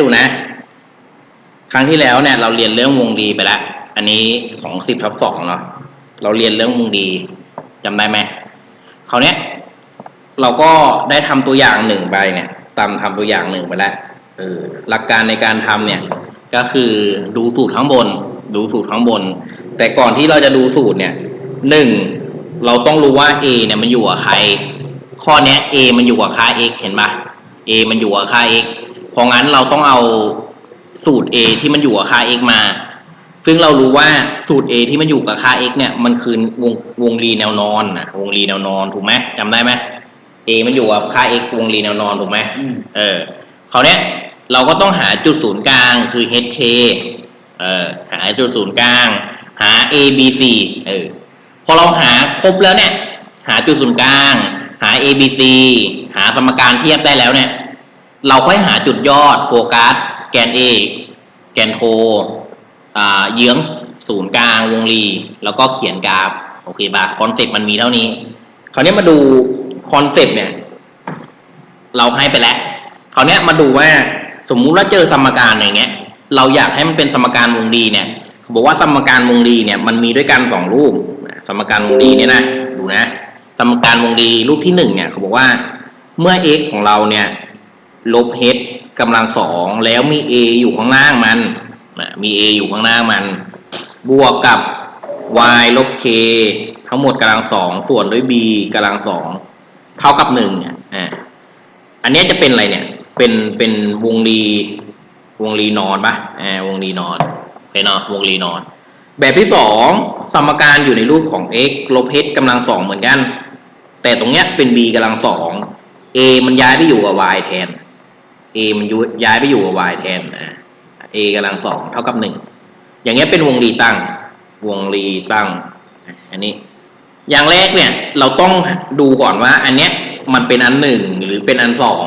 ดูนะ ครั้งที่แล้วเนี่ย เราเรียนเรื่องวงรีไปแล้วอันนี้ของสิบทับสองเนาะเราเรียนเรื่องวงรีจำได้ไหมคราวเนี้ย เราก็ได้ทำตัวอย่างหนึ่งไปเนี่ยตามทำตัวอย่างหนึ่งไปแล้วเออหลักการในการทำเนี่ย ก็คือดูสูตรข้างบน ดูสูตรข้างบน แต่ก่อนที่เราจะดูสูตรเนี่ยหนึ่งเราต้องรู้ว่า a เนี่ยมันอยู่กับใคร ข้อเนี้ย a มันอยู่กับค่า x เห็นปะ a มันอยู่กับค่า x เพราะงั้นเราต้องเอาสูตร a ที่มันอยู่กับค่า x มา ซึ่งเรารู้ว่าสูตร a ที่มันอยู่กับค่า x เนี่ยมันคือวงวงรีแนวนอนนะวงรีแนวนอนถูกไหมจำได้ไหม a มันอยู่กับค่า x วงรีแนวนอนถูกไหมเออคราวเนี้ยเราก็ต้องหาจุดศูนย์กลางคือ hk เออหาจุดศูนย์กลาง หา a b c เออพอเราหาครบแล้วเนี่ย หาจุดศูนย์กลาง หา a b c หาสมการเทียบได้แล้วเนี่ย เราค่อยหาจุดยอดโฟกัส แกน A แกนโทเยื้องศูนย์กลางวงรี แล้วก็เขียนกราฟ โอเคป่ะคอนเซ็ปต์มันมีเท่านี้ คราวนี้มาดูคอนเซ็ปต์เนี่ย เราให้ไปแล้ว คราวนี้มาดูว่าสมมุติว่าเจอสมการอย่างเงี้ย เราอยากให้มันเป็นสมการวงรีเนี่ยเขาบอกว่าสมการวงรีเนี่ยมันมีด้วยกันสองรูป สมการวงรีเนี่ยนะดูนะ สมการวงรีรูปที่หนึ่งเนี่ยเขาบอกว่าเมื่อ x ของเราเนี่ย ลบ h กำลังสองแล้วมี a อยู่ข้างล่างมันมี a อยู่ข้างล่างมัน บวกกับ y ลบ k ทั้งหมดกำลังสองส่วนด้วย b กำลังสองเท่ากับหนึ่งเนี่ยอ่าอันนี้จะเป็นอะไรเนี่ย เป็นเป็นวงรีวงรีนอนปะอ่าวงรีนอนเป็นเนาะวงรีนอน แบบที่สองสมการอยู่ในรูปของ x ลบ h กำลังสองเหมือนกัน แต่ตรงเนี้ยเป็น b กำลังสอง a มันย้ายไปอยู่กับ y แทน a มันยุย้ายไปอยู่กับ y แทนอ่า a กำลังสองเท่ากับหนึ่งอย่างเงี้ยเป็นวงรีตั้ง วงรีตั้ง อันนี้ อย่างแรกเนี่ย เราต้องดูก่อนว่า อันเนี้ยมันเป็นอันหนึ่งหรือเป็นอันสอง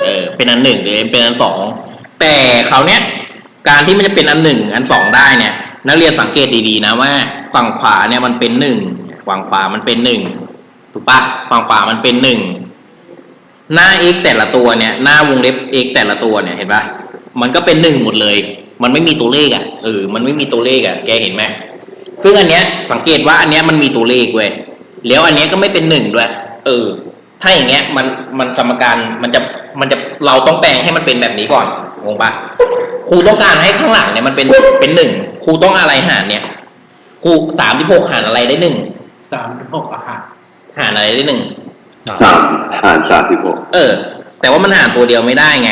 เออเป็นอันหนึ่งหรือเป็นอันสองแต่คราเนี้ยการที่มันจะเป็นอันหนึ่งอันสองได้เนี่ย นักเรียนสังเกตดีๆนะว่าฝั่งขวาเนี่ยมันเป็นหนึ่งฝั่งขวามันเป็นหนึ่งถูกปะฝั่งขวามันเป็นหนึ่ง หน้า x แต่ละตัวเนี่ย หน้าวงเล็บ x แต่ละตัวเนี่ยเห็นปะมันก็เป็นหนึ่งหมดเลย มันไม่มีตัวเลขอะเออมันไม่มีตัวเลขอะแกเห็นไหมซึ่งอันเนี้ยสังเกตว่าอันเนี้ยมันมีตัวเลขเว้ยแล้วอันเนี้ยก็ไม่เป็นหนึ่งด้วย เออ ถ้าอย่างเงี้ยมันมันสมการมันจะมันจะเราต้องแปลงให้มันเป็นแบบนี้ก่อนงงปะครูต้องการให้ข้างหลังเนี่ยมันเป็นเป็นหนึ่งครูต้องอะไรหารเนี่ยครูสามที่หกหารอะไรได้หนึ่งสามหกอาหารหารอะไรได้หนึ่ง สามหารสามสิบหกเออ แต่ว่ามันหารตัวเดียวไม่ได้ไง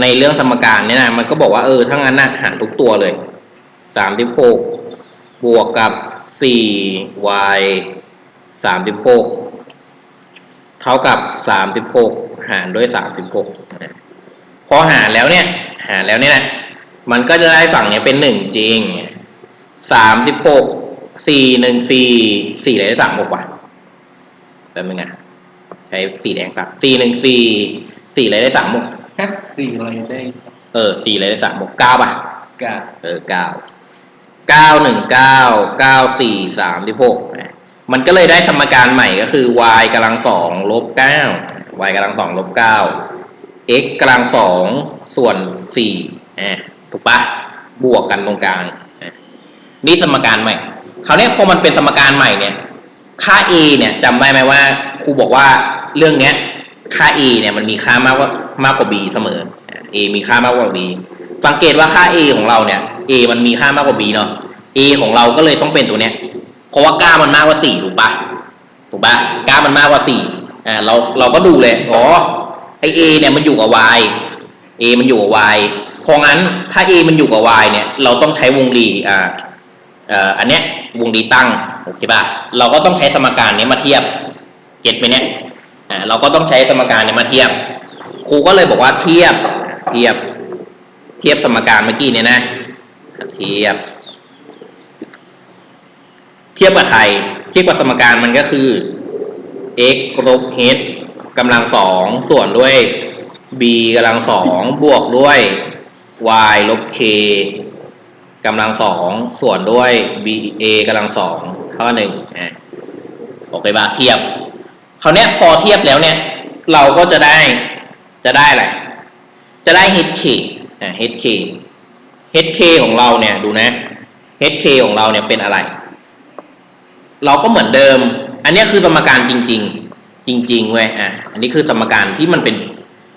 ในเรื่องสมการเนี่ยนะมันก็บอกว่าเออถ้างั้นนะหารทุกตัวเลยสามสิบหกบวกกับสี่ y สามสิบหกเท่ากับสามสิบหกหารด้วยสามสิบหกพอหารแล้วเนี่ย หารแล้วเนี่ยนะมันก็จะได้ฝั่งเนี้ยเป็นหนึ่งจริงสามสิบหกสี่หนึ่งสี่สี่อะไรได้สามหกว่ะแป๊บนึงอะ ใช้สีแดงครับสี่หนึ่งสี่สี่อะไรได้สามหกฮะสี่อะไรได้เออสี่อะไรได้สามหกเก้าป่ะกาเออเก้าเก้าหนึ่งเก้าเก้าสี่สามที่หกมันก็เลยได้สมการใหม่ก็คือ y กำลังสองลบเก้า y กำลังสองลบเก้า x กำลังสองส่วนสี่อะถูกปะบวกกันตรงกลางอะนี่สมการใหม่คราวนี้พอมันเป็นสมการใหม่เนี่ย ค่า a เนี่ยจำได้ไหมว่าครูบอกว่าเรื่องเนี้ยค่า a เนี่ยมันมีค่ามากกว่ามากกว่า b เสมอ a มีค่ามากกว่า b สังเกตว่าค่า a ของเราเนี่ย a มันมีค่ามากกว่า b เนาะ a ของเราก็เลยต้องเป็นตัวเนี้ย เพราะว่าก้ามันมากกว่าสี่ถูกปะถูกปะก้ามันมากกว่าสี่อ่าเราเราก็ดูเลยอ๋อไอ a เนี่ยมันอยู่กับ y a มันอยู่กับ y เพราะงั้นถ้า a มันอยู่กับ y เนี่ย เราต้องใช้วงรีอ่าอ่ออันเนี้ยวงรีตั้ง โอเคป่ะเราก็ต้องใช้สมการนี้มาเทียบเก็ตไหมเนี่ยอ่าเราก็ต้องใช้สมการนี้มาเทียบ ครูก็เลยบอกว่าเทียบเทียบ เทียบสมการเมื่อกี้เนี่ยนะ เทียบ เทียบกับใครเทียบกับสมการมันก็คือ x ลบ h กำลังสองส่วนด้วย b กำลังสองบวกด้วย y ลบ k กำลังสองส่วนด้วย b a กำลังสอง เท่ากับหนึ่งอะโอเคป่ะเทียบคราวนี้พอเทียบแล้วเนี่ย เราก็จะได้จะได้อะไร จะได้ HK HK HK ของเราเนี่ยดูนะ HK ของเราเนี่ยเป็นอะไร เราก็เหมือนเดิม อันนี้คือสมการจริง ๆ จริงๆเว้ยอะอันนี้คือสมการที่มันเป็น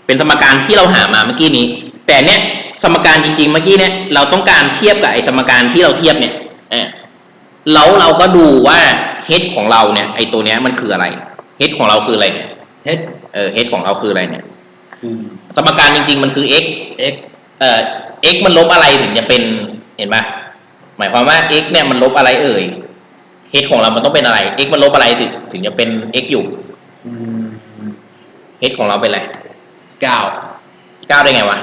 เป็นสมการที่เราหามาเมื่อกี้นี้ แต่เนี้ยสมการจริง ๆ เมื่อกี้เนี้ยเราต้องการเทียบกับไอ้สมการที่เราเทียบเนี่ย แล้วเราก็ดูว่า h ของเราเนี่ยไอ้ตัวเนี้ยมันคืออะไร h ของเราคืออะไรเนี่ยเฮ็ดเออ h ของเราคืออะไรเนี่ยคือสมการจริง ๆ มันคือ x x เอ่อ x มันลบอะไรถึงจะเป็นเห็นไหมหมายความว่า x เนี่ยมันลบอะไรเอ่ย h ของเรามันต้องเป็นอะไร x มันลบอะไรถึงถึงจะเป็น x อยู่อืม h ของเราเป็นอะไรเก้าเก้าได้ไงวะ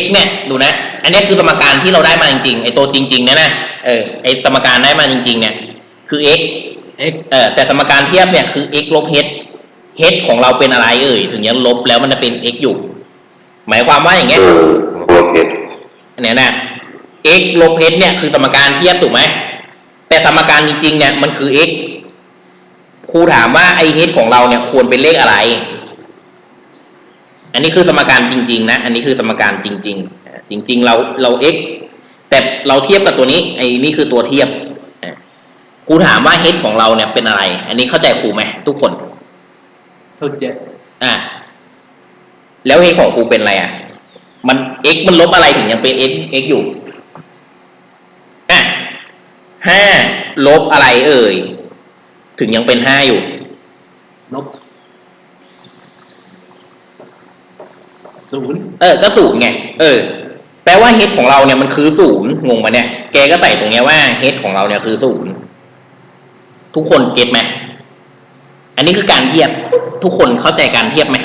x เนี่ยดูนะ อันนี้คือสมการที่เราได้มาจริงๆไอตัวจริงๆเนี่ยนะเออไอสมการได้มาจริงๆเนี่ยคือ x x เออแต่สมการเทียบเนี่ยคือ x ลบ h h ของเราเป็นอะไรเอ่ยถึงยังลบแล้วมันจะเป็น x อยู่ หมายความว่าอย่างเงี้ยเออโอเคอันเนี้ยนะ x ลบ h เนี่ยคือสมการเทียบถูกไหมแต่สมการจริงๆเนี่ยมันคือ x ครูถามว่าไอ h ของเราเนี่ยควรเป็นเลขอะไร อันนี้คือสมการจริง ๆ นะ อันนี้คือสมการจริงๆอ่าจริง ๆ เราเรา x แต่เราเทียบกับตัวนี้ไอ้นี่คือตัวเทียบอ่าครูถามว่า h ของเราเนี่ยเป็นอะไร อันนี้เข้าใจครูไหมทุกคนเท่าเจ็ดอะแล้ว h ของครูเป็นอะไรอะ มัน x มันลบอะไรถึงยังเป็น x x อยู่อะห้าลบอะไรเอ่ยถึงยังเป็นห้าอยู่ ลบ ศูนย์เออ ก็ศูนย์ไง เออ แปลว่า h ของเราเนี่ยมันคือศูนย์งงปะเนี่ย แกก็ใส่ตรงเนี้ยว่า h ของเราเนี่ยคือศูนย์ทุกคนเก็ตไหมอันนี้คือการเทียบ ทุกคนเข้าใจการเทียบไหม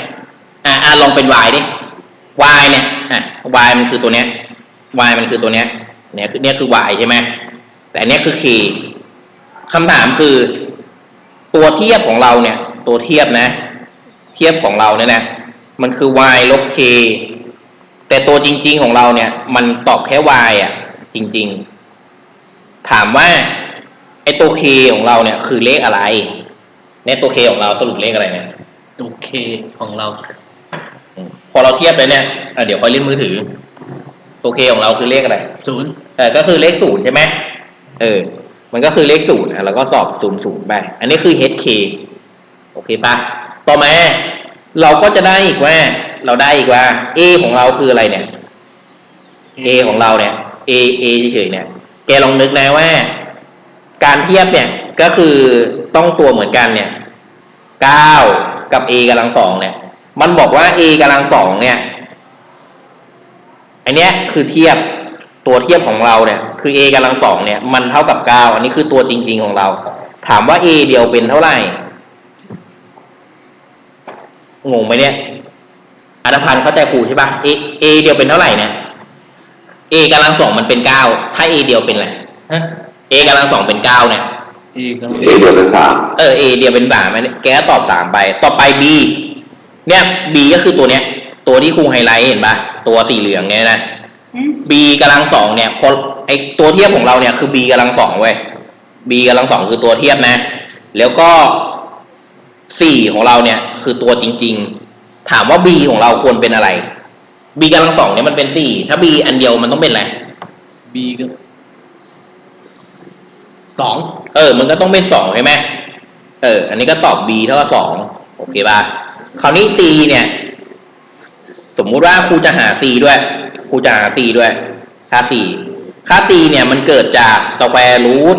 อ่าอ่าลองเป็น y ดิ y เนี่ย อะ y มันคือตัวเนี้ย y มันคือตัวเนี้ย เนี่ยคือเนี่ยคือ y ใช่ไหม แต่อันเนี้ยคือ k คำถามคือ ตัวเทียบของเราเนี่ย ตัวเทียบนะ เทียบของเราเนี่ยนะ มันคือ y ลบ k แต่ตัวจริง ๆของเราเนี่ย มันตอบแค่ y อะ จริง ๆ ถามว่าไอ้ตัว k ของเราเนี่ย คือเลขอะไรเนี่ยตัว k ของเราสรุปเลขอะไรเนี่ย ตัวเคของเราอืมพอเราเทียบไปเนี่ยอะเดี๋ยวค่อยเล่นมือถือ ตัว k ของเราคือเลขอะไรศูนย์เออก็คือเลขศูนย์ใช่ไหมเออ มันก็คือเลขศูนย์อะแล้วก็ตอบศูนย์ศูนย์ไป อันนี้คือ hk โอเคปะต่อมา เราก็จะได้อีกว่า เราได้อีกว่า a ของเราคืออะไรเนี่ย a ของเราเนี่ย a a เฉยๆเนี่ยแกลองนึกนะว่า การเทียบเนี่ยก็คือต้องตัวเหมือนกันเนี่ยเก้ากับ a กำลังสองเนี่ย มันบอกว่า a กำลังสองเนี่ยอันเนี้ยคือเทียบตัวเทียบของเราเนี่ยคือ a กำลังสองเนี่ย มันเท่ากับเก้าอันนี้คือตัวจริง ๆของเรา ถามว่า a เดียวเป็นเท่าไหร่ งงไหมเนี่ยอัตพันธ์เข้าใจครูใช่ปะ a a เดียวเป็นเท่าไหร่เนี่ย a กำลังสองมันเป็นเก้าถ้า a เดียวเป็นอะไรฮะ a กำลังสองเป็นเก้าเนี่ยอีกำลังเอเดียวเป็นสามเออ A เดียวเป็นสามอันนี้แกก็ตอบสามไป ต่อไป B เนี่ย B ก็คือตัวเนี้ย ตัวที่ครูไฮไลท์เห็นปะตัวสีเหลืองเนี่ยนะ B กำลังสองเนี่ยพอไอตัวเทียบของเราเนี่ยคือ B กำลังสองเว้ย B กำลังสองคือตัวเทียบนะ แล้วก็ สี่ของเราเนี่ย คือตัวจริง ๆ ถามว่า B ของเราควรเป็นอะไร B กำลังสองเนี่ยมันเป็นสี่ถ้า B อันเดียวมันต้องเป็นอะไรบีก็สองเออ มันก็ต้องเป็นสองใช่ไหมเออ อันนี้ก็ตอบ b เท่ากับสองโอเคป่ะคราวนี้ c เนี่ย สมมุติว่าครูจะหา c ด้วยครูจะหา c ด้วย ค่า c ค่า c เนี่ยมันเกิดจากสแควร์รูท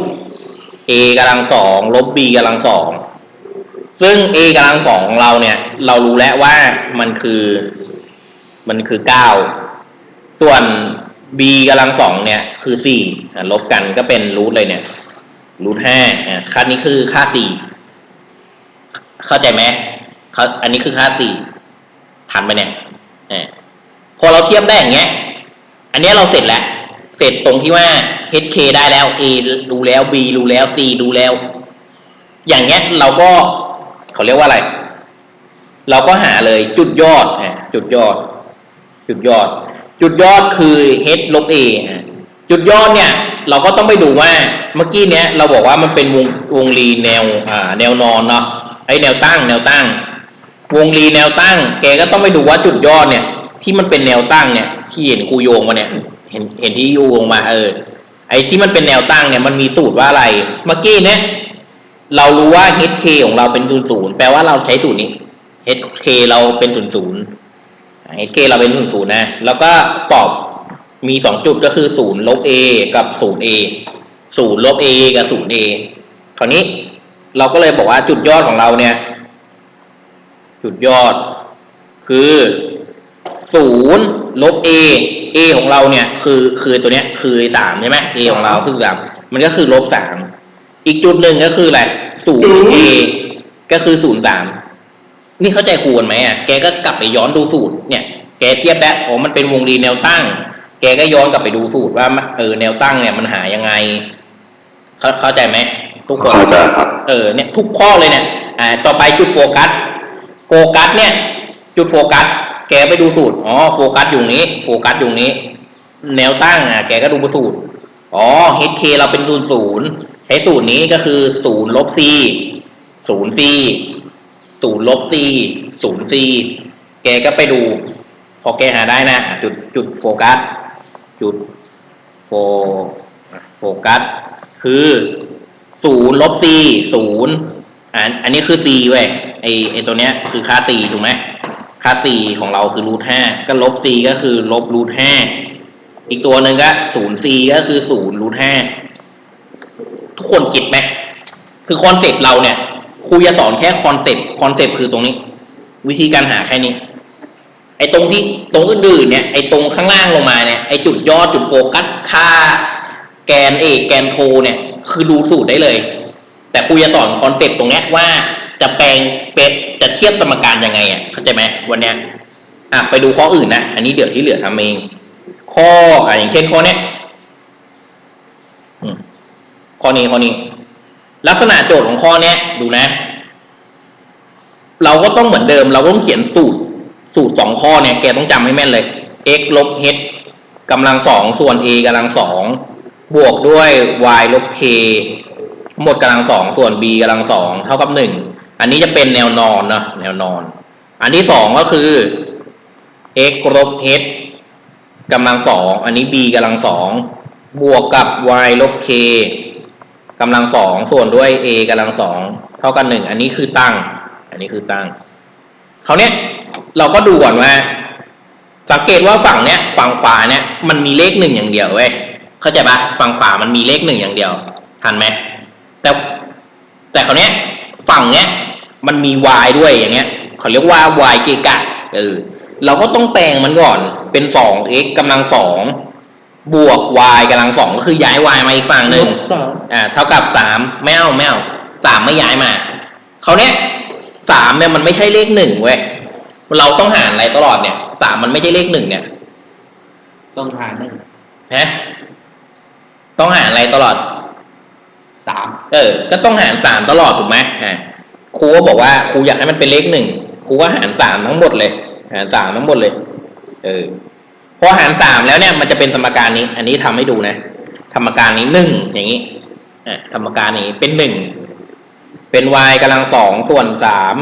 a กำลังสองลบ b กำลังสอง ซึ่ง a กำลังสองของเราเนี่ย เรารู้แล้วว่ามันคือมันคือเก้าส่วน b กำลังสองเนี่ยคือสี่ลบกันก็เป็นรูทเลยเนี่ยรูทห้าอ่าค่านี้คือค่าสี่เข้าใจไหมเขาอันนี้คือค่าสี่ทันไปเนี่ยอ่าพอเราเทียบได้อย่างเงี้ย อันนี้เราเสร็จแล้ว เสร็จตรงที่ว่า hk ได้แล้ว a ดูแล้ว b ดูแล้ว c ดูแล้ว อย่างเงี้ยเราก็ เขาเรียกว่าอะไร เราก็หาเลยจุดยอดอ่าจุดยอด จุดยอด จุดยอดคือ h ลบ a จุดยอดเนี่ย เราก็ต้องไปดูว่าเมื่อกี้เนี้ยเราบอกว่ามันเป็นวงวงรีแนวอ่าแนวนอนเนาะไอแนวตั้ง แนวตั้ง วงรีแนวตั้ง แกก็ต้องไปดูว่าจุดยอดเนี่ย ที่มันเป็นแนวตั้งเนี่ยที่เห็นครูโยงมาเนี่ยเห็นเห็นที่โยงมาเออไอ้ที่มันเป็นแนวตั้งเนี่ยมันมีสูตรว่าอะไร เมื่อกี้เนี่ย เรารู้ว่า HK ของเราเป็นศูนย์ศูนย์แปลว่าเราใช้สูตรนี้ HK เราเป็นศูนย์ศูนย์ HK เราเป็นศูนย์ศูนย์นะ แล้วก็ตอบมีสองจุดก็คือศูนย์ลบ A กับศูนย์ A ศูนย์ลบ A กับศูนย์ A คราวนี้เราก็เลยบอกว่าจุดยอดของเราเนี่ย จุดยอด คือศูนย์ลบ A A ของเราเนี่ย คือคือตัวเนี้ยคือสามใช่ไหม A ของเราคือสามมันก็คือลบสาม อีกจุดหนึ่งก็คืออะไรศูนย์ A ก็คือศูนย์สามนี่เข้าใจครูกันไหมอะแกก็กลับไปย้อนดูสูตรเนี่ย แกเทียบแล้วโอ้มันเป็นวงรีแนวตั้ง แกก็ย้อนกลับไปดูสูตรว่ามันเออแนวตั้งเนี่ยมันหายังไง เข้าเข้าใจไหมทุกคนเข้าใจครับเออเนี่ยทุกข้อเลยเนี่ยอ่าต่อไปจุดโฟกัส โฟกัส เนี่ย จุดโฟกัส แกไปดูสูตรอ๋อโฟกัสอยู่นี้ โฟกัสอยู่นี้ แนวตั้งอะแกก็ดูสูตรอ๋อ HK เราเป็นศูนย์ศูนย์ใช้สูตรนี้ก็คือศูนย์ลบ C ศูนย์ C ศูนย์ลบ C ศูนย์ C แกก็ไปดู พอแกหาได้นะ จุดจุดโฟกัส จุดโฟโฟกัส คือศูนย์ลบ C ศูนย์อ่าอันนี้คือ C เว้ยไอไอตัวเนี้ยคือค่า C ถูกไหมค่า C ของเราคือรูทห้าก็ลบ C ก็คือลบรูทห้าอีกตัวหนึ่งก็ศูนย์ C ก็คือศูนย์รูทห้า ทุกคนเก็ตไหมคือคอนเซปต์เราเนี่ยครูจะสอนแค่คอนเซปต์คอนเซปต์คือตรงนี้ วิธีการหาแค่นี้ ไอ้ตรงที่ตรงอื่นๆเนี่ยไอ้ตรงข้างล่างลงมาเนี่ยไอ้จุดยอดจุดโฟกัสค่า แกนเอกแกนโทเนี่ย คือดูสูตรได้เลย แต่ครูจะสอนคอนเซปต์ตรงเนี้ยว่าจะแปลงเป็ดจะเทียบสมการยังไงอะเข้าใจไหมวันเนี้ยอะไปดูข้ออื่นนะ อันนี้เดี๋ยวที่เหลือทำเอง ข้ออะอย่างเช่นข้อเนี้ย ข้อนี้ข้อนี้ ลักษณะโจทย์ของข้อเนี้ยดูนะ เราก็ต้องเหมือนเดิม เราก็ต้องเขียนสูตร สูตรสองข้อเนี่ยแกต้องจำให้แม่นเลย x ลบ h กำลังสองส่วน a กำลังสองบวกด้วย y ลบ k หมดกำลังสองส่วน b กำลังสองเท่ากับหนึ่งอันนี้จะเป็นแนวนอนนะแนวนอน อันที่สองก็คือ x ลบ h กำลังสองอันนี้ b กำลังสองบวกกับ y ลบ k กำลังสองส่วนด้วย a กำลังสองเท่ากับหนึ่งอันนี้คือตั้ง อันนี้คือตั้งเขาเนี้ยเราก็ดูก่อนว่า สังเกตว่าฝั่งเนี้ยฝั่งขวาเนี้ยมันมีเลขหนึ่งอย่างเดียวเว้ยเข้าใจปะฝั่งขวามันมีเลขหนึ่งอย่างเดียวทันไหมแต่แต่เขาเนี้ยฝั่งเนี้ยมันมี y ด้วยอย่างเงี้ยเขาเรียกว่า y เกกะเออเราก็ต้องแปลงมันก่อนเป็นสอง x กำลังสอง บวก y กำลังสองก็คือย้าย y มาอีกฝั่งหนึ่งลบสามอ่าเท่ากับสามไม่เอาไม่เอาสามไม่ย้ายมาเขาวเนี้ยสามเนี่ยมันไม่ใช่เลขหนึ่งเว้ยเราต้องหารอะไรตลอดเนี่ยสามมันไม่ใช่เลขหนึ่งเนี่ย ต้องหารหนึ่งนะต้องหารอะไรตลอด สามเออ ก็ต้องหารสามตลอดถูกไหมอ่าครูก็บอกว่าครูอยากให้มันเป็นเลขหนึ่งครูก็หารสามทั้งหมดเลย หารสามทั้งหมดเลย เออ พอหารสามแล้วเนี่ยมันจะเป็นสมการนี้ อันนี้ทำให้ดูนะสมการนี้หนึ่งอย่างนี้อ่าสมการนี้เป็นหนึ่งเป็น y กำลังสองส่วนสาม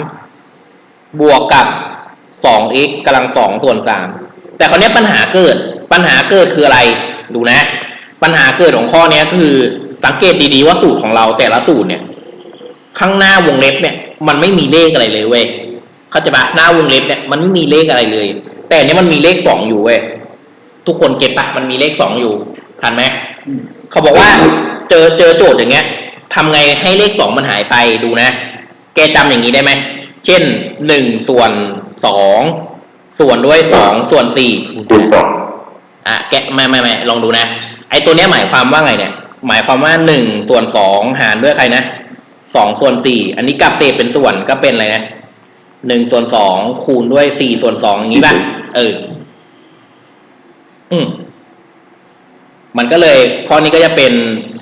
บวกกับสอง x กำลังสองส่วนสามแต่คราวนี้ปัญหาเกิด ปัญหาเกิดคืออะไรดูนะ ปัญหาเกิดของข้อเนี้ยคือสังเกตดีๆว่าสูตรของเราแต่ละสูตรเนี่ย ข้างหน้าวงเล็บเนี่ย มันไม่มีเลขอะไรเลยเว้ยเข้าใจปะหน้าวงเล็บเนี่ยมันไม่มีเลขอะไรเลย แต่อันเนี้ยมันมีเลขสองอยู่เว้ย ทุกคนเก็ตปะมันมีเลขสองอยู่ทันไหมอืมเขาบอกว่าเจอเจอโจทย์อย่างเงี้ยทำไงให้เลขสองมันหายไปดูนะ แกจำอย่างนี้ได้ไหมเช่นหนึ่งส่วนสองส่วนด้วยสองส่วนสี่คูณสองอะแกะไม่ไม่ไม่ลองดูนะ ไอตัวเนี้ยหมายความว่าไงเนี่ย หมายความว่าหนึ่งส่วนสองหารด้วยใครนะสองส่วนสี่อันนี้กลับเศษเป็นส่วนก็เป็นอะไรนะหนึ่งส่วนสองคูณด้วยสี่ส่วนสองอย่างนี้ป่ะเออ อืมมันก็เลยข้อนี้ก็จะเป็น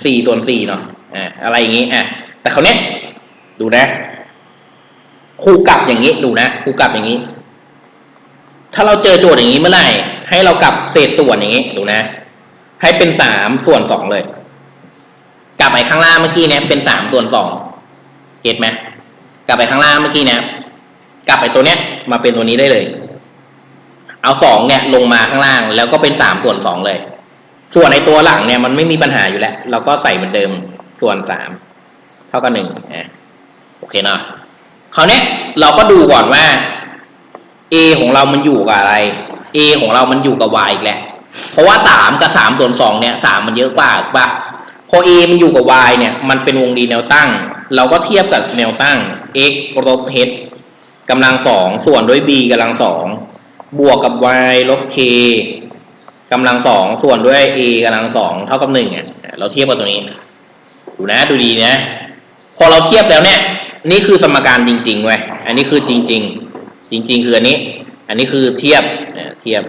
สี่ส่วนสี่เนาะอ่าอะไรอย่างนี้อะแต่เขาเนี้ยดูนะครูกลับอย่างนี้ดูนะครูกลับอย่างนี้ ถ้าเราเจอโจทย์อย่างนี้เมื่อไหร่ให้เรากลับเศษส่วนอย่างนี้ดูนะ ให้เป็นสามส่วนสองเลย กลับไปข้างล่างเมื่อกี้เนี่ยเป็นสามส่วนสองเก็ตไหมกลับไปข้างล่างเมื่อกี้เนี่ยกลับไปตัวเนี้ย มาเป็นตัวนี้ได้เลย เอาสองเนี่ยลงมาข้างล่าง แล้วก็เป็นสามส่วนสองเลย ส่วนในตัวหลังเนี่ยมันไม่มีปัญหาอยู่แล้ว เราก็ใส่เหมือนเดิมส่วนสามเท่ากับหนึ่งอะโอเคเนาะคราวนี้เราก็ดูก่อนว่า a ของเรามันอยู่กับอะไร a ของเรามันอยู่กับ y อีกแหละเพราะว่าสามกับสามส่วนสองเนี่ยสามมันเยอะกว่าถูกปะพอ a มันอยู่กับ y เนี่ย มันเป็นวงรีแนวตั้ง เราก็เทียบกับแนวตั้ง x ลบ h กำลังสองส่วนด้วย b กำลังสอง บวกกับ y ลบ k กำลังสองส่วนด้วย a กำลังสองเท่ากับหนึ่งอะเราเทียบกับตรงนี้ ดูนะดูดีนะ พอเราเทียบแล้วเนี่ย นี่คือสมการจริงๆเว้ยอันนี้คือจริง ๆ จริง ๆ คืออันนี้ อันนี้คือเทียบเเทียบ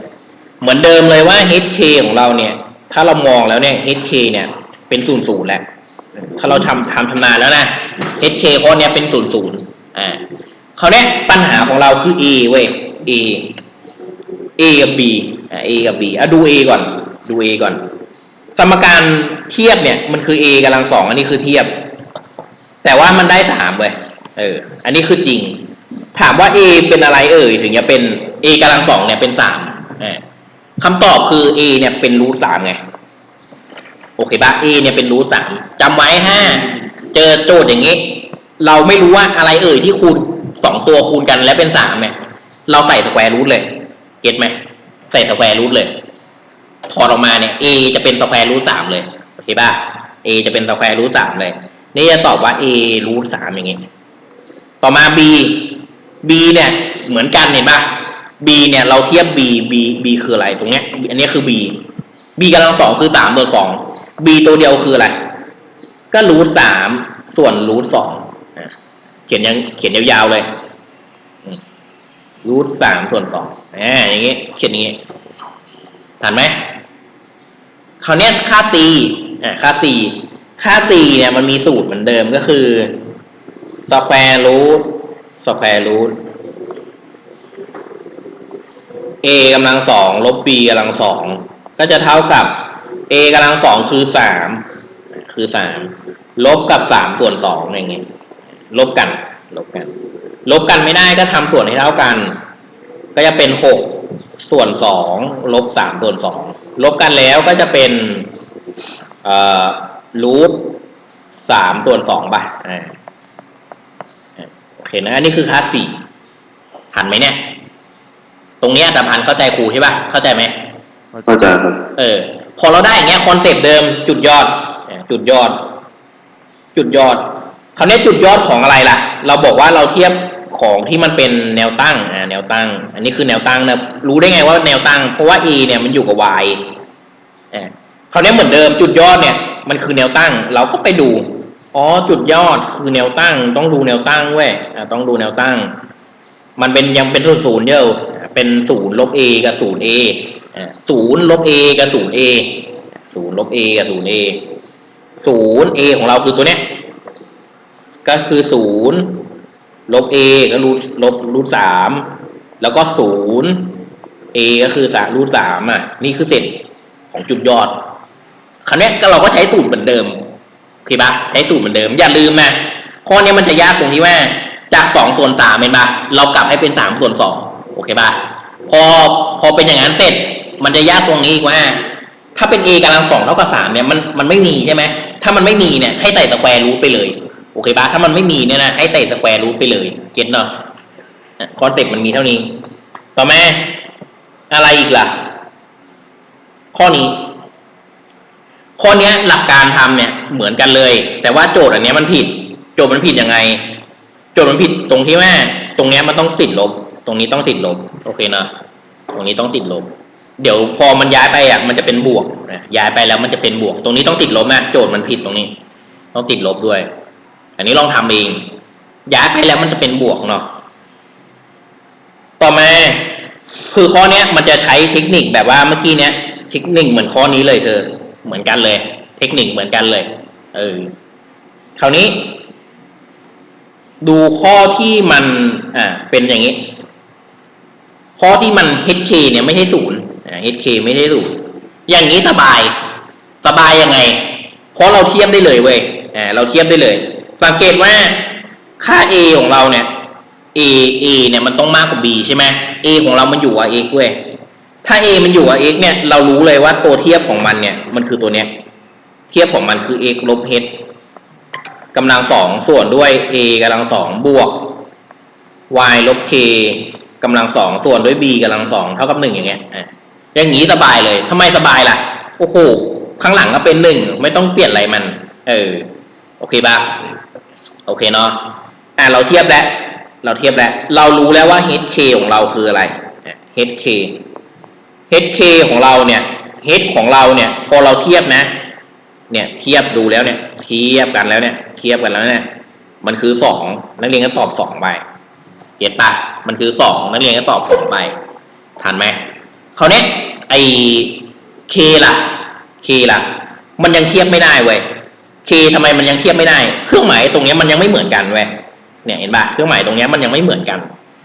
เหมือนเดิมเลยว่า hk ของเราเนี่ย ถ้าเรามองแล้วเนี่ย hk เนี่ยเป็นศูนย์ศูนย์แล้วถ้าเราทำทำทำนานแล้วนะ hk ข้อเนี้ยเป็นศูนย์ศูนย์อ่าเขาวเนี้ยปัญหาของเราคือ a เว้ย a a กับ b อ่า a กับ b อะดู a ก่อน ดู a ก่อน สมการเทียบเนี่ยมันคือ a กำลังสองอันนี้คือเทียบ แต่ว่ามันได้สามเว้ยเออ อันนี้คือจริง ถามว่า a เป็นอะไรเอ่ยถึงจะเป็น a กำลังสองเนี่ยเป็นสามอ่าคำตอบคือ a เนี่ยเป็นรูทสามไง โอเคปะ a เนี่ยเป็นรูทสามจำไว้ถ้าเจอโจทย์อย่างนี้ เราไม่รู้ว่าอะไรเอ่ยที่คูณสองตัวคูณกันแล้วเป็นสามเนี่ยเราใส่สแควร์รูทเลย ก็ตไหมใส่สแควร์รูทเลยถอดออกมาเนี่ย a จะเป็นสแควร์รูทสามเลยโอเคป่ะ a จะเป็นสแควร์รูทสามเลย นี่จะตอบว่า a รูทสามอย่างงี้ต่อมา b b เนี่ยเหมือนกันเห็นป่ะ b เนี่ยเราเทียบ b b b คืออะไรตรงเนี้ย อันนี้คือ b b กำลังสองคือสามส่วนสอง b ตัวเดียวคืออะไรก็รูทสามส่วนรูทสองเขียนยังเขียนยาวๆเลย รูทสามส่วนสองอ่าอย่างงี้เขียนอย่างงี้ทันไหมคราวนี้ค่า c อ่าค่า c ค่า c เนี่ยมันมีสูตรเหมือนเดิมก็คือ square root square root a กำลังสองลบ b กำลังสองก็จะเท่ากับ a กำลังสองคือสามคือสามลบกับสามส่วนสองอย่างเงี้ยลบกันลบกัน ลบกันไม่ได้ก็ทำส่วนให้เท่ากัน ก็จะเป็นหกส่วนสองลบสามส่วนสองลบกันแล้วก็จะเป็นเอ่อรูทสามส่วนสองป่ะอ่าโอเคนะอันนี้คือค่าสี่หันไหมเนี่ย ตรงเนี้ยอาจารย์พันธ์เข้าใจครูใช่ป่ะ เข้าใจไหมเข้าใจครับเออ พอเราได้อย่างเงี้ยคอนเซปต์เดิมจุดยอดอ่าจุดยอด จุดยอดคราวนี้จุดยอดของอะไรล่ะ เราบอกว่าเราเทียบ ของที่มันเป็นแนวตั้งอ่าแนวตั้ง อันนี้คือแนวตั้งนะรู้ได้ไงว่าแนวตั้ง เพราะว่า e เนี่ยมันอยู่กับ y อ่าคราวนี้เหมือนเดิมจุดยอดเนี่ยมันคือแนวตั้ง เราก็ไปดูอ๋อจุดยอดคือแนวตั้ง ต้องดูแนวตั้งเว้ยอ่าต้องดูแนวตั้ง มันเป็นยังเป็นศูนย์ศูนย์เยอะเป็นศูนย์ลบ a กับศูนย์ a อ่าศูนย์ลบ a กับศูนย์ a ศูนย์ลบ a กับศูนย์ a ศูนย์ a ของเราคือตัวเนี้ยก็คือศูนย์ ลบ a ก็รูทลบรูทสามแล้วก็ศูนย์ a ก็คือสามรูทสามอะ นี่คือเศษของจุดยอดคราวนี้ก็เราก็ใช้สูตรเหมือนเดิมโอเคปะใช้สูตรเหมือนเดิม อย่าลืมนะข้อนี้มันจะยากตรงที่ว่า จากสองส่วนสามเป็นปะเรากลับให้เป็นสามส่วนสองโอเคปะพอพอเป็นอย่างนั้นเสร็จ มันจะยากตรงนี้อีกว่า ถ้าเป็น a กำลังสองเท่ากับสามเนี่ยมันมันไม่มีใช่ไหมถ้ามันไม่มีเนี่ยให้ใส่สแควร์รูทไปเลย โอเคปะถ้ามันไม่มีเนี่ยนะให้ใส่สแควร์รูทไปเลยเก็ตเนาะคอนเซ็ปต์มันมีเท่านี้ ต่อมาอะไรอีกล่ะ ข้อนี้ ข้อเนี้ยหลักการทำเนี่ยเหมือนกันเลย แต่ว่าโจทย์อันเนี้ยมันผิด โจทย์มันผิดยังไง โจทย์มันผิดตรงที่ว่า ตรงเนี้ยมันต้องติดลบ ตรงนี้ต้องติดลบ โอเคนะตรงนี้ต้องติดลบ เดี๋ยวพอมันย้ายไปอะ มันจะเป็นบวกนะย้ายไปแล้วมันจะเป็นบวก ตรงนี้ต้องติดลบนะโจทย์มันผิดตรงนี้ ต้องติดลบด้วย อันนี้ลองทำเอง ย้ายไปแล้วมันจะเป็นบวกเนาะต่อมาคือข้อเนี้ยมันจะใช้เทคนิคแบบว่าเมื่อกี้เนี้ยเทคนิคเหมือนข้อนี้เลยเธอ เหมือนกันเลย เทคนิคเหมือนกันเลย เออคราวนี้ ดูข้อที่มัน อ่า เป็นอย่างนี้ ข้อที่มัน HK เนี่ยไม่ใช่ศูนย์อ่า HK ไม่ใช่ศูนย์อย่างนี้สบาย สบายยังไงเพราะเราเทียบได้เลยเว้ยอ่าเราเทียบได้เลย สังเกตว่าค่า A ของเราเนี่ย A A เนี่ยมันต้องมากกว่า B ใช่ไหม A ของเรามันอยู่กับ x เว้ยถ้า a มันอยู่กับ x เนี่ยเรารู้เลยว่าตัวเทียบของมันเนี่ยมันคือตัวเนี้ยเทียบของมันคือ x ลบ h กำลังสองส่วนด้วย a กำลังสองบวก y ลบ k กำลังสองส่วนด้วย b กำลังสองเท่ากับหนึ่งอย่างเงี้ยอะอย่างนี้สบายเลยทำไมสบายล่ะโอ้โหข้างหลังก็เป็นหนึ่งไม่ต้องเปลี่ยนอะไรมัน เออ โอเคปะ โอเคเนาะอะเราเทียบแล้วเราเทียบแล้วเรารู้แล้วว่า hk ของเราคืออะไร hk hk ของเราเนี่ย h ของเราเนี่ย พอเราเทียบนะ เนี่ยเทียบดูแล้วเนี่ย เทียบกันแล้วเนี่ย เทียบกันแล้วเนี่ย มันคือสองนักเรียนก็ตอบสองไปเก็ตปะมันคือสองนักเรียนก็ตอบสองไปทันไหมคราวเนี้ยไอ้ k ล่ะ k ล่ะ มันยังเทียบไม่ได้เว้ย k ทำไมมันยังเทียบไม่ได้ เครื่องหมายตรงนี้มันยังไม่เหมือนกันเว้ยเนี่ยเห็นปะเครื่องหมายตรงนี้มันยังไม่เหมือนกัน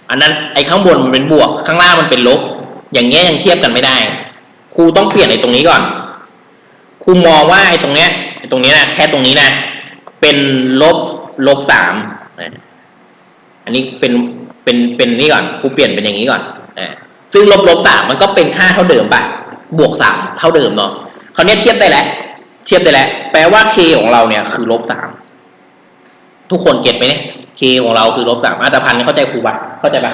อันนั้นไอ้ข้างบนมันเป็นบวก ข้างล่างมันเป็นลบ อย่างเงี้ยยังเทียบกันไม่ได้ ครูต้องเปลี่ยนไอ้ตรงนี้ก่อน ครูมองว่าไอ้ตรงเนี้ยไอ้ตรงนี้นะแค่ตรงนี้นะ เป็นลบลบสามอันนี้เป็นเป็นเป็นนี่ก่อนครูเปลี่ยนเป็นอย่างนี้ก่อนอ่าซึ่งลบลบสามมันก็เป็นค่าเท่าเดิมปะบวกสามเท่าเดิมเนาะคราวนี้เทียบได้แล้ว เทียบได้แล้ว แปลว่า k ของเราเนี่ยคือลบสามทุกคนเก็ตไหมเนี่ย k ของเราคือลบสามอัตพันธ์เข้าใจครูปะเข้าใจปะ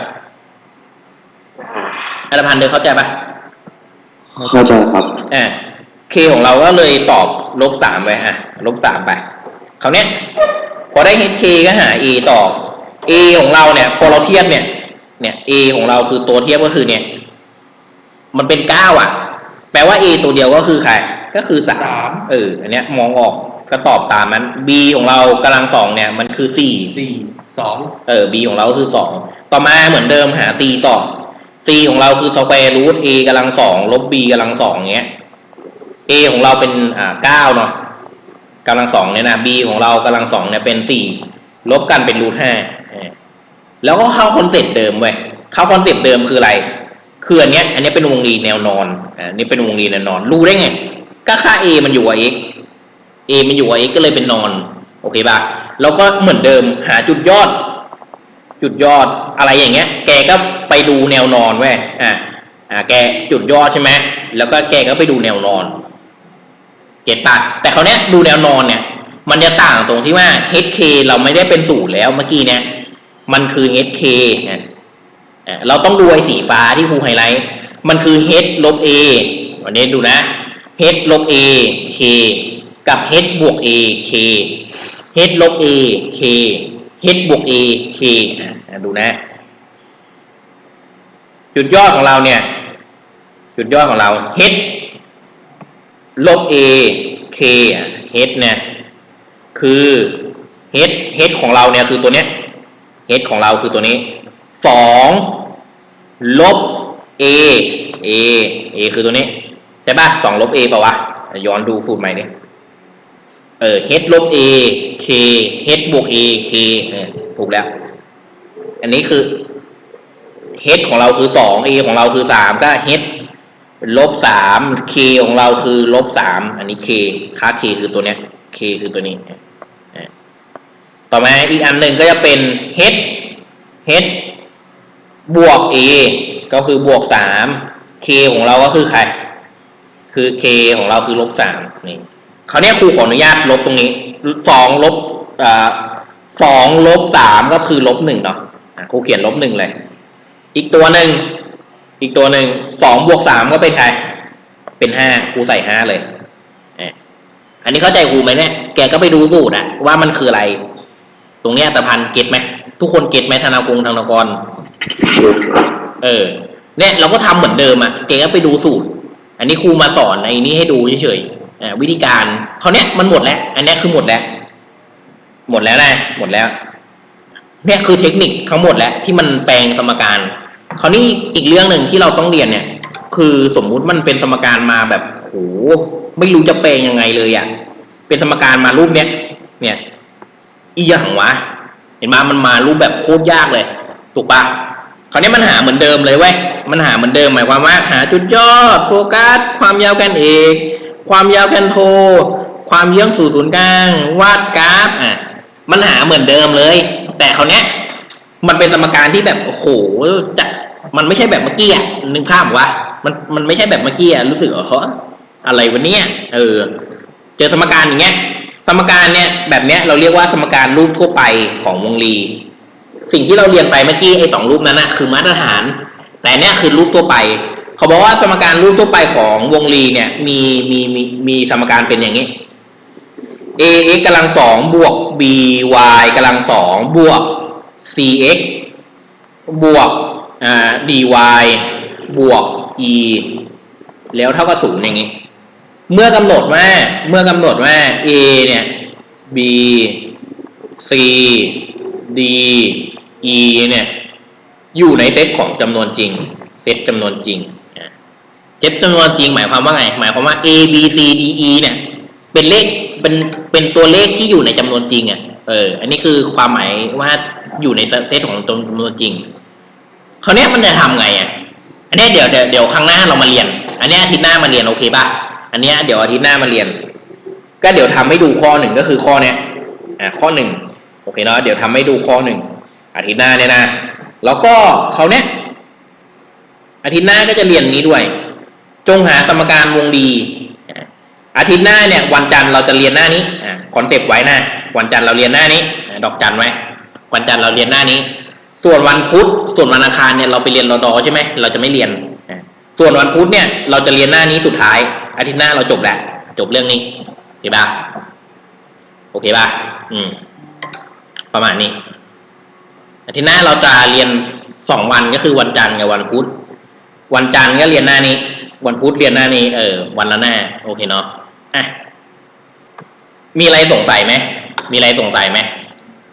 อัตพันธ์เดินเข้าใจปะเข้าใจครับอ่า k ของเราก็เลยตอบลบสามไปฮะลบสามไปคราวเนี้ยพอได้ hk ก็หา a ต่อ a ของเราเนี่ย พอเราเทียบเนี่ย เนี่ย a ของเราคือตัวเทียบก็คือเนี่ย มันเป็นเก้าอะ แปลว่า a ตัวเดียวก็คือใครก็คือสาสามมเอออันเนี้ยมองออกก็ตอบตามนั้น b ของเรากำลังสองเนี่ย มันคือสี่สี่สองเออ b ของเราก็คือสองต่อมาเหมือนเดิมหา c ต่อ c ของเราคือสแควร์รูท a กำลังสองลบ b กำลังสองเงี้ย a ของเราเป็นอ่าเก้าเนาะกำลังสองเนี่ยนะ b ของเรากำลังสองเนี่ยเป็นสี่ลบกันเป็นรูทห้าเออแล้วก็เข้าคอนเซ็ปต์เดิมเว้ยเข้าคอนเซ็ปต์เดิมคืออะไรคืออันเนี้ยอันเนี้ยเป็นวงรีแนวนอนอ่าอันนี้เป็นวงรีแนวนอนรู้ได้ไง ก็ค่า a มันอยู่กับ x a มันอยู่กับ x ก็เลยเป็นนอนโอเคป่ะแล้วก็เหมือนเดิมหาจุดยอด จุดยอดอะไรอย่างเงี้ย แกก็ไปดูแนวนอนเว้ยอ่าอ่าแกจุดยอดใช่ไหมแล้วก็แกก็ไปดูแนวนอน เก็ตปะแต่เขาวเนี้ยดูแนวนอนเนี่ย มันจะต่างตรงที่ว่า hk เราไม่ได้เป็นศูนย์แล้วเมื่อกี้เนี่ย มันคือ hk นะอ่าเราต้องดูไอ้สีฟ้าที่ครูไฮไลท์ มันคือ h ลบ a วันนี้ดูนะ h ลบ a k กับ h บวก a k h ลบ a k h บวก a k ดูนะ จุดยอดของเราเนี่ย จุดยอดของเรา h ลบ a k h เนี่ยคือ h h ของเราเนี่ยคือตัวเนี้ย h ของเราคือตัวนี้สองลบ a a a คือตัวนี้ ช่ป่ะสองลบ a เปล่าวะ ย้อนดูสูตรใหม่ดิเออ h ลบ a k h บวก a k เออถูกแล้ว อันนี้คือ h ของเราคือสอง a ของเราคือสามก็ h ลบสาม k ของเราคือลบสาม อันนี้ k ค่า k คือตัวเนี้ย k คือตัวนี้ ต่อมาอีกอันหนึ่งก็จะเป็น h h บวก a ก็คือบวกสาม k ของเราก็คือใคร คือ k ของเราคือลบสามนี่คราวนี้ครูขออนุญาตลบตรงนี้สองลบอ่าสองลบสามก็คือลบหนึ่งเนาะครูเขียนลบหนึ่งเลย อีกตัวหนึ่งอีกตัวหนึ่งสองบวกสามก็เป็นใคร เป็นห้าครูใส่ห้าเลยเอ่ออันนี้เข้าใจครูไหมเนี่ยแกก็ไปดูสูตรอะว่ามันคืออะไร ตรงเนี้ยตะพันเก็ตไหมทุกคนเก็ตไหมธนากรุงธนากร เออ เนี่ยเราก็ทำเหมือนเดิมอะแกก็ไปดูสูตร อันนี้ครูมาสอนไอ้นี้ให้ดูเฉยๆวิธีการเขาเนี้ยมันหมดแล้ว อันนี้คือหมดแล้ว หมดแล้วนะหมดแล้วเนี่ยคือเทคนิคทั้งหมดแล้วที่มันแปลงสมการคราวนี้อีกเรื่องหนึ่งที่เราต้องเรียนเนี่ย คือสมมุติมันเป็นสมการมาแบบโหไม่รู้จะแปลงยังไงเลยอะ่ะเป็นสมการมารูปเนี้ยเนี่ยอีหยังวะ เห็นมามันมารูปแบบโคตรยากเลย ถูกปะ คราวนี้มันหาเหมือนเดิมเลยเว้ยมันหาเหมือนเดิมหมายความว่า หาจุดยอดโฟกัส ความยาวแกนเอก ความยาวแกนโท ความเยื้องสู่ศูนย์กลาง วาดกราฟอะมันหาเหมือนเดิมเลย แต่คราวนี้มันเป็นสมการที่แบบโอ้โหจะมันไม่ใช่แบบเมื่อกี้อะนึกภาพว่ามันมันไม่ใช่แบบเมื่อกี้อะรู้สึกเออเฮ้ออะไรวะเนี่ยเออ เจอสมการอย่างเงี้ย สมการเนี่ยแบบเนี้ยเราเรียกว่าสมการรูปทั่วไปของวงรี สิ่งที่เราเรียนไปเมื่อกี้ไอ้สองรูปนั้นนะคือมาตรฐาน แต่เนี่ยคือรูปทั่วไป เขาบอกว่าสมการรูปทั่วไปของวงรีเนี่ยมีมีมีมีสมการเป็นอย่างนี้ a x กำลังสองบวก b y กำลังสองบวก c x บวกอ่า d y บวก e แล้วเท่ากับศูนย์อย่างนี้ เมื่อกำหนดว่าเมื่อกำหนดว่า a เนี่ย b c d e เนี่ยอยู่ในเซตของจำนวนจริง เซตจำนวนจริงเซตจำนวนจริงหมายความว่าไง หมายความว่า a b c d e เนี่ย เป็นเลขเป็นเป็นตัวเลขที่อยู่ในจำนวนจริงอะเออ อันนี้คือความหมายว่าอยู่ในเซตของจำนวนจริงคราวนี้มันจะทำไงอะอันนี้เดี๋ยวเดี๋ยวครั้งหน้าเรามาเรียน อันนี้อาทิตย์หน้ามาเรียนโอเคป่ะอันนี้เดี๋ยวอาทิตย์หน้ามาเรียน ก็เดี๋ยวทำให้ดูข้อหนึ่งก็คือข้อเนี้ยอ่าข้อหนึ่งโอเคเนาะเดี๋ยวทำให้ดูข้อหนึ่ง อาทิตย์หน้าเนี่ยนะ แล้วก็เขาเนี้ยอาทิตย์หน้าก็จะเรียนนี้ด้วย จงหาสมการวงรีอาทิตย์หน้าเนี่ย วันจันทร์เราจะเรียนหน้านี้คอนเซปต์ไว้นะวันจันทร์เราเรียนหน้านี้ ดอกจันไว้ วันจันทร์เราเรียนหน้านี้ ส่วนวันพุธ ส่วนวันอังคารเนี่ยเราไปเรียนรอดอใช่ไหมเราจะไม่เรียน ส่วนวันพุธเนี่ย เราจะเรียนหน้านี้สุดท้าย อาทิตย์หน้าเราจบแหล้วจบเรื่องนี้โอเคปะโอเคปะอืม ประมาณนี้ อาทิตย์หน้าเราจะเรียนสองวันก็คือวันจันทร์กับวันพุธวันจันทร์ก็เรียนหน้านี้ วันพุธเรียนหน้านี้เออวันละหน้า โอเคเนาะอะมีอะไรสงสัยไหมมีอะไรสงสัยไหม